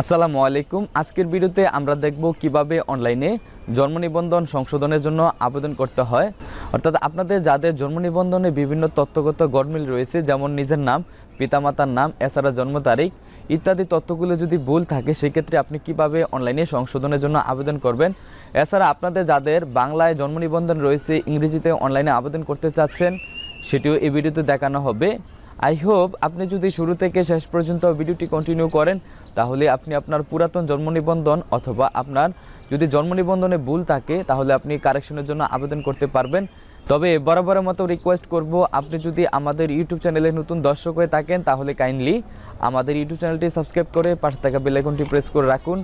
আসসালামু আলাইকুম। আজকের ভিডিওতে আমরা দেখব কীভাবে অনলাইনে জন্ম নিবন্ধন সংশোধনের জন্য আবেদন করতে হয়। অর্থাৎ আপনাদের যাদের জন্ম নিবন্ধনে বিভিন্ন তথ্যগত গড়মিল রয়েছে, যেমন নিজের নাম, পিতামাতার নাম, এছাড়া জন্ম তারিখ ইত্যাদি তথ্যগুলো যদি ভুল থাকে, সেক্ষেত্রে আপনি কীভাবে অনলাইনে সংশোধনের জন্য আবেদন করবেন? এছাড়া আপনাদের যাদের বাংলায় জন্ম নিবন্ধন রয়েছে, ইংরেজিতে অনলাইনে আবেদন করতে চাচ্ছেন, সেটিও এই ভিডিওতে দেখানো হবে। আই হোপ আপনি যদি শুরু থেকে শেষ পর্যন্ত ভিডিওটি কন্টিনিউ করেন, তাহলে আপনি আপনার পুরাতন জন্ম নিবন্ধন অথবা আপনার যদি জন্ম নিবন্ধনে ভুল থাকে, তাহলে আপনি কারেকশনের জন্য আবেদন করতে পারবেন। তবে বরাবরের মতো রিকোয়েস্ট করব, আপনি যদি আমাদের ইউটিউব চ্যানেলে নতুন দর্শক হয়ে থাকেন, তাহলে কাইন্ডলি আমাদের ইউটিউব চ্যানেলটি সাবস্ক্রাইব করে পাশে থাকা বেল আইকনটি প্রেস করে রাখুন,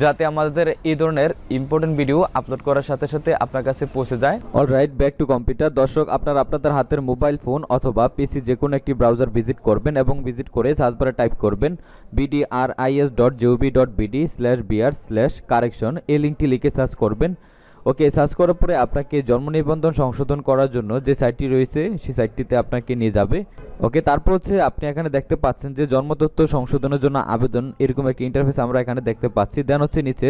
যাতে আমাদের এই ধরনের ইম্পর্টেন্ট ভিডিও আপলোড করার সাথে সাথে আপনার কাছে পৌঁছে যায়। All right back to computer দর্শক, আপনার আপনাদের হাতের মোবাইল ফোন অথবা পিসি যে কোনো একটি ব্রাউজার ভিজিট করবেন এবং ভিজিট করে সার্চ বারে টাইপ করবেন BDRIS dot GOB dot BD slash BR slash correction এই লিঙ্কটি লিখে সার্চ করবেন। ওকে সার্চ করার পরে আপনাকে জন্ম নিবন্ধন সংশোধন করার জন্য যে সাইটটি রয়েছে, সেই সাইটটিতে আপনাকে নিয়ে যাবে। ওকে, তারপর হচ্ছে আপনি এখানে দেখতে পাচ্ছেন যে জন্ম তথ্য সংশোধনের জন্য আবেদন, এরকম একটি ইন্টারফেস আমরা এখানে দেখতে পাচ্ছি। দেন হচ্ছে নিচে,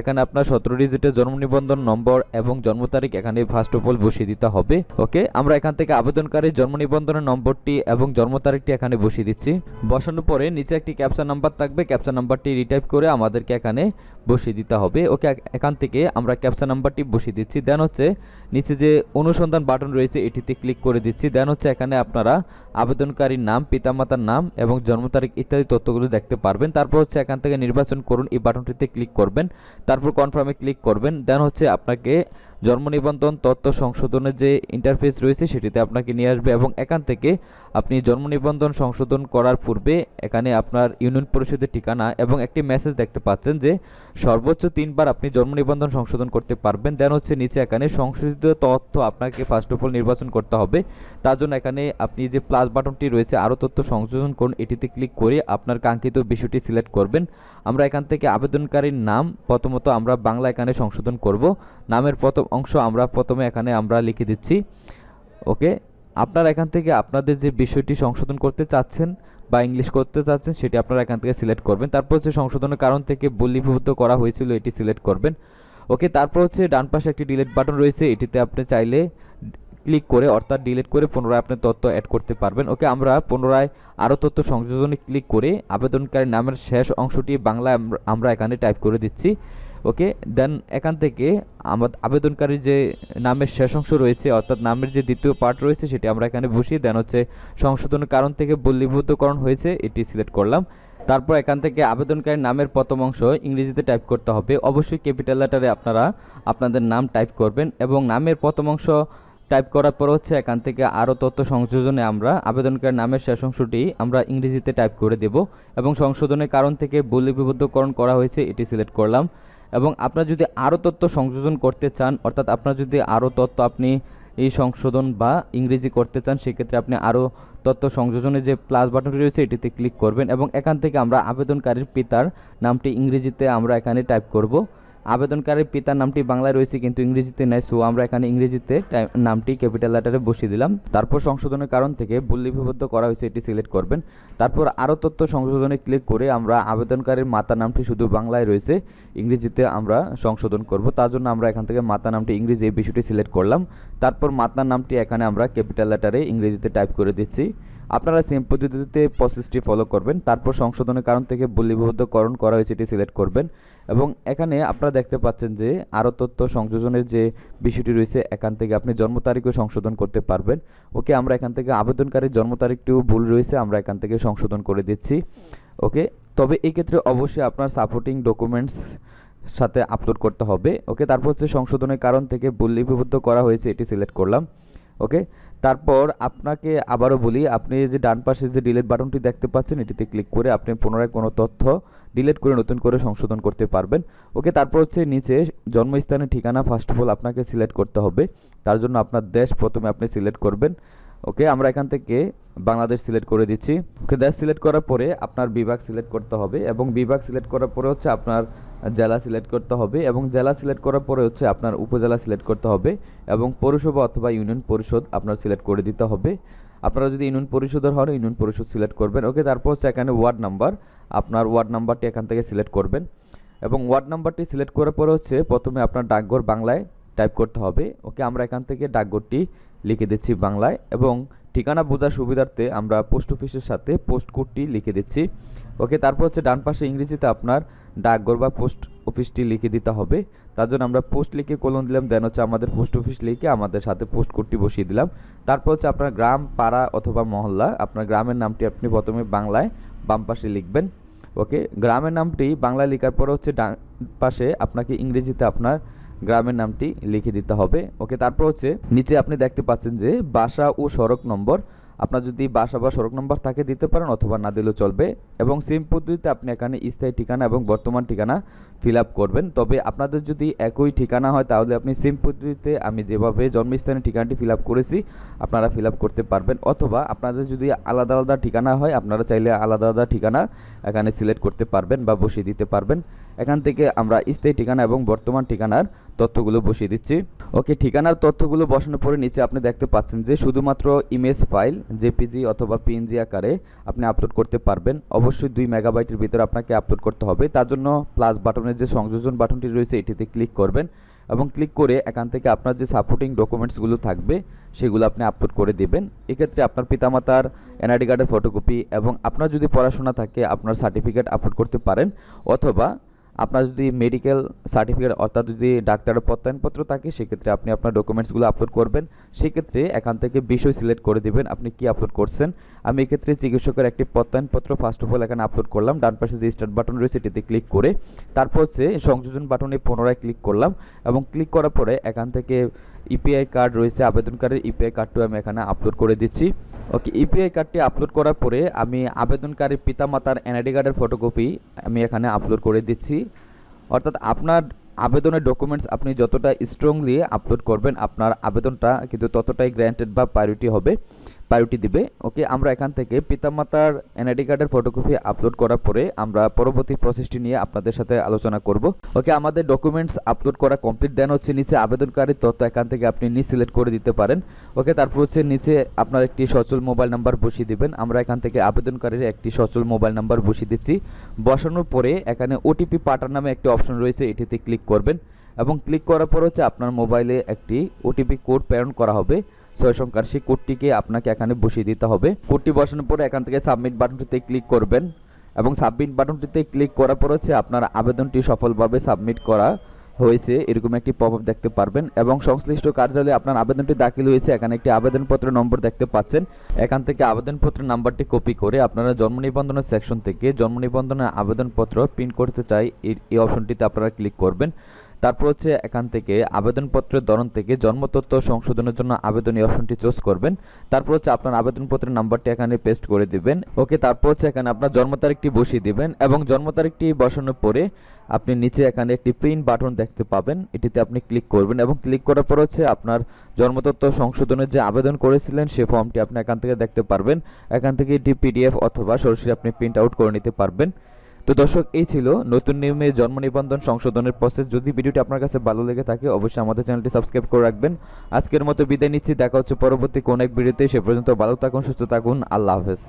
এখানে আপনার সতেরো ডিজিটের জন্ম নিবন্ধন নম্বর এবং জন্ম তারিখ এখানে ফার্স্ট অফ অল বসিয়ে দিতে হবে। ওকে, আমরা এখান থেকে আবেদনকারীর জন্ম নিবন্ধনের নম্বরটি এবং জন্ম তারিখটি এখানে বসিয়ে দিচ্ছি। বসানোর পরে নিচে একটি ক্যাপচা নাম্বার থাকবে। ক্যাপচা নাম্বারটি রিটাইপ করে আমাদেরকে এখানে বসিয়ে দিতে হবে। ওকে এখান থেকে আমরা ক্যাপচা নাম্বারটি বসিয়ে দিচ্ছি। দেন হচ্ছে নিচে যে অনুসন্ধান বাটন রয়েছে, এটিতে ক্লিক করে দিচ্ছি। দেন হচ্ছে এখানে আপনারা আবেদনকারীর নাম, পিতামাতার নাম এবং জন্ম তারিখ ইত্যাদি তথ্যগুলো দেখতে পারবেন। তারপর হচ্ছে এখান থেকে নির্বাচন করুন, এই বাটনটিতে ক্লিক করবেন। তারপর কনফার্মে ক্লিক করবেন। দেন হচ্ছে আপনাকে জন্ম নিবন্ধন, তথ্য সংশোধনের যে ইন্টারফেস রয়েছে, সেটিতে আপনাকে নিয়ে আসবে এবং এখান থেকে আপনি জন্ম নিবন্ধন সংশোধন করার পূর্বে এখানে আপনার ইউনিয়ন পরিষদের ঠিকানা এবং একটি মেসেজ দেখতে পাচ্ছেন যে, সর্বোচ্চ তিনবার আপনি জন্ম নিবন্ধন সংশোধন করতে পারবেন। দেন হচ্ছে নিচে এখানে সংশোধিত তথ্য আপনাকে ফার্স্ট অফ অল নির্বাচন করতে হবে। তার জন্য এখানে আপনি যে প্লাস বাটনটি রয়েছে, আরও তথ্য সংশোধন করুন। এটিতে ক্লিক করে আপনার কাঙ্ক্ষিত বিষয়টি সিলেক্ট করবেন। আমরা এখান থেকে আবেদনকারীর নাম, প্রথমত আমরা বাংলা এখানে সংশোধন করব। নামের প্রথম অংশ আমরা প্রথমে এখানে আমরা লিখে দিচ্ছি। ওকে আপনারা এখান থেকে আপনাদের যে বিষয়টি সংশোধন করতে চাচ্ছেন বা ইংলিশ করতে চাচ্ছেন, সেটি আপনারা এখান থেকে সিলেক্ট করবেন। তারপর হচ্ছে সংশোধনের কারণ থেকে বলিভূত করা হয়েছিল, এটি সিলেক্ট করবেন। ওকে তারপর হচ্ছে ডান পাশে একটি ডিলেট বাটন রয়েছে, এটিতে আপনি চাইলে ক্লিক করে, অর্থাৎ ডিলিট করে পুনরায় আপনি তথ্য অ্যাড করতে পারবেন। ওকে আমরা পুনরায় আরও তথ্য সংযোজনে ক্লিক করে আবেদনকারীর নামের শেষ অংশটি আমরা- আমরা এখানে টাইপ করে দিচ্ছি। ওকে দেন এখান থেকে আবেদনকারীর যে নামের শেষ অংশ রয়েছে, অর্থাৎ নামের যে দ্বিতীয় পার্ট রয়েছে, সেটি আমরা এখানে বসিয়ে দেন হচ্ছে সংশোধনের কারণ থেকে বলিভূতকরণ হয়েছে, এটি সিলেক্ট করলাম। তারপর এখান থেকে আবেদনকারীর নামের প্রথম অংশ ইংরেজিতে টাইপ করতে হবে। অবশ্যই ক্যাপিটাল লেটারে আপনারা আপনাদের নাম টাইপ করবেন এবং নামের প্রথম অংশ টাইপ করার পর হচ্ছে এখান থেকে আরও তথ্য সংযোজনে আমরা আবেদনকারীর নামের শেষ অংশটি আমরা ইংরেজিতে টাইপ করে দেব এবং সংশোধনের কারণ থেকে বলিবিবদ্ধকরণ করা হয়েছে, এটি সিলেক্ট করলাম। এবং আপনার যদি আরও তথ্য সংযোজন করতে চান, অর্থাৎ আপনার যদি আরও তথ্য আপনি এই সংশোধন বা ইংরেজি করতে চান, সেক্ষেত্রে আপনি আরও তথ্য সংযোজনে যে প্লাস বাটনটি রয়েছে, এটিতে ক্লিক করবেন এবং এখান থেকে আমরা আবেদনকারীর পিতার নামটি ইংরেজিতে আমরা এখানে টাইপ করব। আবেদনকারীর পিতার নামটি বাংলায় রয়েছে কিন্তু ইংরেজিতে নেয় সো আমরা এখানে ইংরেজিতে নামটি ক্যাপিটাল লেটারে বসিয়ে দিলাম। তারপর সংশোধনের কারণ থেকে ভুল লিপিবদ্ধ করা হয়েছে, এটি সিলেক্ট করবেন। তারপর আরও তথ্য সংশোধনে ক্লিক করে আমরা আবেদনকারীর মাতা নামটি শুধু বাংলায় রয়েছে, ইংরেজিতে আমরা সংশোধন করব। তার জন্য আমরা এখান থেকে মাতা নামটি ইংরেজি এই বিষয়টি সিলেক্ট করলাম। তারপর মাতার নামটি এখানে আমরা ক্যাপিটাল লেটারে ইংরেজিতে টাইপ করে দিচ্ছি। আপনারা সেম পদ্ধতিতে প্রসেসটি ফলো করবেন। তারপর সংশোধনের কারণ থেকে বলিবদ্ধকরণ করা হয়েছে, এটি সিলেক্ট করবেন। এবং এখানে আপনারা দেখতে পাচ্ছেন যে আরও তথ্য সংযোজনের যে বিষয়টি রয়েছে, এখান থেকে আপনি জন্ম তারিখও সংশোধন করতে পারবেন। ওকে, আমরা এখান থেকে আবেদনকারীর জন্ম তারিখটিও ভুল রয়েছে, আমরা এখান থেকে সংশোধন করে দিচ্ছি। ওকে, তবে এই ক্ষেত্রে অবশ্যই আপনার সাপোর্টিং ডকুমেন্টস সাথে আপলোড করতে হবে। ওকে, তারপর হচ্ছে সংশোধনের কারণ থেকে ভুল লিপিবদ্ধ করা হয়েছে, এটি সিলেক্ট করলাম। ওকে, তারপর আপনাকে আবারও বলি, আপনি যে ডান পাশে যে ডিলিট বাটনটি দেখতে পাচ্ছেন, এটিতে ক্লিক করে আপনি পুনরায় কোনো তথ্য ডিলিট করে নতুন করে সংশোধন করতে পারবেন। ওকে, তারপর হচ্ছে নিচে জন্মস্থানের ঠিকানা ফার্স্ট অফ অল আপনাকে সিলেক্ট করতে হবে। তার জন্য আপনার দেশ প্রথমে আপনি সিলেক্ট করবেন। ওকে, আমরা এখান থেকে বাংলাদেশ সিলেক্ট করে দিচ্ছি। ওকে, দেশ সিলেক্ট করার পরে আপনার বিভাগ সিলেক্ট করতে হবে এবং বিভাগ সিলেক্ট করার পরে হচ্ছে আপনার জেলা সিলেক্ট করতে হবে এবং জেলা সিলেক্ট করার পরে হচ্ছে আপনার উপজেলা সিলেক্ট করতে হবে এবং পৌরসভা অথবা ইউনিয়ন পরিষদ আপনার সিলেক্ট করে দিতে হবে। আপনারা যদি ইউনিয়ন পরিষদের হন, ইউনিয়ন পরিষদ সিলেক্ট করবেন। ওকে, তারপর হচ্ছে এখানে ওয়ার্ড নাম্বার আপনার ওয়ার্ড নাম্বারটি এখান থেকে সিলেক্ট করবেন। এবং ওয়ার্ড নাম্বারটি সিলেক্ট করার পরে হচ্ছে প্রথমে আপনার ডাকঘর বাংলায় টাইপ করতে হবে। ওকে, আমরা এখান থেকে ডাকঘরটি লিখে দিচ্ছি বাংলায় এবং ঠিকানা বোঝার সুবিধার্থে আমরা পোস্ট অফিসের সাথে পোস্ট কোডটি লিখে দিচ্ছি। ওকে, তারপর হচ্ছে ডান পাশে ইংরেজিতে আপনার ডাকঘর বা পোস্ট অফিসটি লিখে দিতে হবে। তার জন্য আমরা পোস্ট লিখে কলম দিলাম, দেন হচ্ছে আমাদের পোস্ট অফিস লিখে আমাদের সাথে পোস্ট কোডটি বসিয়ে দিলাম। তারপর হচ্ছে আপনার গ্রাম, পাড়া অথবা মহল্লা, আপনার গ্রামের নামটি আপনি প্রথমে বাংলায় বাম পাশে লিখবেন। ওকে, গ্রামের নামটি বাংলা লেখার পরে হচ্ছে ডান পাশে আপনাকে ইংরেজিতে আপনার গ্রামের নামটি লিখে দিতে হবে। ওকে, তারপর হচ্ছে নিচে আপনি দেখতে পাচ্ছেন যে বাসা ও সড়ক নম্বর। আপনার যদি বাসা বা সড়ক নম্বর থাকে দিতে পারেন অথবা না দিলেও চলবে। এবং সেম পদ্ধতিতে আপনি এখানে স্থায়ী ঠিকানা এবং বর্তমান ঠিকানা ফিল আপ করবেন। তবে আপনাদের যদি একই ঠিকানা হয়, তাহলে আপনি সেম পদ্ধতিতে আমি যেভাবে জন্মস্থানের ঠিকানাটি ফিল আপ করেছি, আপনারা ফিল আপ করতে পারবেন। অথবা আপনাদের যদি আলাদা আলাদা ঠিকানা হয়, আপনারা চাইলে আলাদা আলাদা ঠিকানা এখানে সিলেক্ট করতে পারবেন বা বসিয়ে দিতে পারবেন। এখান থেকে আমরা স্থায়ী ঠিকানা এবং বর্তমান ঠিকানার তথ্যগুলো বসিয়ে দিচ্ছি। ওকে, ঠিকানার তথ্যগুলো বসানোর পরে নিচে আপনি দেখতে পাচ্ছেন যে শুধুমাত্র ইমেজ ফাইল জেপিজি অথবা পিএনজি আকারে আপনি আপলোড করতে পারবেন। অবশ্যই দুই মেগাবাইটের ভিতরে আপনাকে আপলোড করতে হবে। তার জন্য প্লাস বাটনের যে সংযোজন বাটনটি রয়েছে, এটিতে ক্লিক করবেন এবং ক্লিক করে এখান থেকে আপনার যে সাপোর্টিং ডকুমেন্টসগুলো থাকবে, সেগুলো আপনি আপলোড করে দেবেন। এক্ষেত্রে আপনার পিতামাতার এনআইডি কার্ডের ফটোকপি এবং আপনার যদি পড়াশোনা থাকে, আপনার সার্টিফিকেট আপলোড করতে পারেন অথবা আপনার যদি মেডিকেল সার্টিফিকেট অর্থাৎ যদি ডাক্তারের প্রত্যয়নপত্র থাকে, সেক্ষেত্রে আপনি আপনার ডকুমেন্টসগুলো আপলোড করবেন। সেক্ষেত্রে এখান থেকে বিষয় সিলেক্ট করে দেবেন, আপনি কি আপলোড করছেন। আমি এক্ষেত্রে চিকিৎসকের একটি প্রত্যয়নপত্র ফার্স্ট অফ অল এখানে আপলোড করলাম, ডান পাশে যে স্টার্ট বাটন রয়েছে এটিতে ক্লিক করে, তারপর হচ্ছে সংযোজন বাটনে পুনরায় ক্লিক করলাম এবং ক্লিক করার পরে এখান থেকে ইপিআই কার্ড রয়েছে আবেদনকারীর ইপিআই কার্ডটিও আমি এখানে আপলোড করে দিচ্ছি। ওকে ইপিআই কার্ডটি আপলোড করার পরে আমি আবেদনকারীর পিতামাতার এনআইডি কার্ডের ফটোকপি আমি এখানে আপলোড করে দিচ্ছি। অর্থাৎ আপনার আবেদনের ডকুমেন্টস আপনি যতটা স্ট্রংলি আপলোড করবেন, আপনার আবেদনটা কিন্তু ততটাই গ্র্যান্টেড বা প্রায়োরিটি হবে। প্রায়োরিটি দিবে। ওকে, আমরা এখান থেকে পিতামাতার এনআইডি কার্ডের ফটোকপি আপলোড করার পরে আমরা পরবর্তী প্রসেসটি নিয়ে আপনাদের সাথে আলোচনা করব। ওকে, আমাদের ডকুমেন্টস আপলোড করা কমপ্লিট। দেন হচ্ছে নিচে আবেদনকারীর তথ্য এখান থেকে আপনি নি সিলেক্ট করে দিতে পারেন। ওকে, তারপর হচ্ছে নিচে আপনার একটি সচল মোবাইল নাম্বার বসিয়ে দিবেন। আমরা এখান থেকে আবেদনকারীর একটি সচল মোবাইল নাম্বার বসিয়ে দিচ্ছি। বসানোর পরে এখানে ওটিপি পাঠার নামে একটি অপশন রয়েছে, এটিতে ক্লিক করবেন। এবং ক্লিক করার পর হচ্ছে আপনার মোবাইলে একটি ওটিপি কোড প্রেরণ করা হবে। ছয় সেই কোডটিকে আপনাকে এখানে বসিয়ে দিতে হবে। কোডটি বসানোর পরে এখান থেকে সাবমিট বাটনটিতে ক্লিক করবেন এবং সাবমিট বাটনটিতে ক্লিক করার পর হচ্ছে আপনার আবেদনটি সফলভাবে সাবমিট করা হয়েছে, এরকম একটি পপ আপ দেখতে পারবেন এবং সংশ্লিষ্ট কার্যালয়ে আপনার আবেদনটি দাখিল হয়েছে, এখানে একটি আবেদনপত্র নম্বর দেখতে পাচ্ছেন। এখান থেকে আবেদনপত্রের নাম্বারটি কপি করে আপনারা জন্ম নিবন্ধনের সেকশন থেকে জন্ম নিবন্ধনের আবেদনপত্র প্রিন্ট করতে চাই এই অপশনটিতে আপনারা ক্লিক করবেন। তারপর হচ্ছে এখান থেকে আবেদনপত্রের ধরন থেকে জন্মতথ্য সংশোধনের জন্য আবেদন অপশনটি চুজ করবেন। তারপর হচ্ছে আপনার আবেদনপত্রের নাম্বারটি এখানে পেস্ট করে দিবেন। ওকে তারপর হচ্ছে এখানে আপনার জন্ম তারিখটি বসিয়ে দিবেন এবং জন্ম তারিখটি বসানোর পরে আপনি নিচে এখানে একটি প্রিন্ট বাটন দেখতে পাবেন। এটিতে আপনি ক্লিক করবেন এবং ক্লিক করার পর হচ্ছে আপনার জন্মতথ্য সংশোধনের যে আবেদন করেছিলেন, সে ফর্মটি আপনি এখান থেকে দেখতে পারবেন। এখান থেকে এটি পিডিএফ অথবা সরাসরি আপনি প্রিন্ট আউট করে নিতে পারবেন। তো দর্শক, এই ছিল নতুন নিয়মে জন্ম নিবন্ধন সংশোধনের প্রসেস যদি ভিডিওটি আপনার কাছে ভালো লেগে থাকে, অবশ্যই আমাদের চ্যানেলটি সাবস্ক্রাইব করে রাখবেন। আজকের মতো বিদায় নিচ্ছি। দেখা হচ্ছে পরবর্তী কোন এক ভিডিওতে। সে পর্যন্ত ভালো থাকুন, সুস্থ থাকুন। আল্লাহ হাফেজ।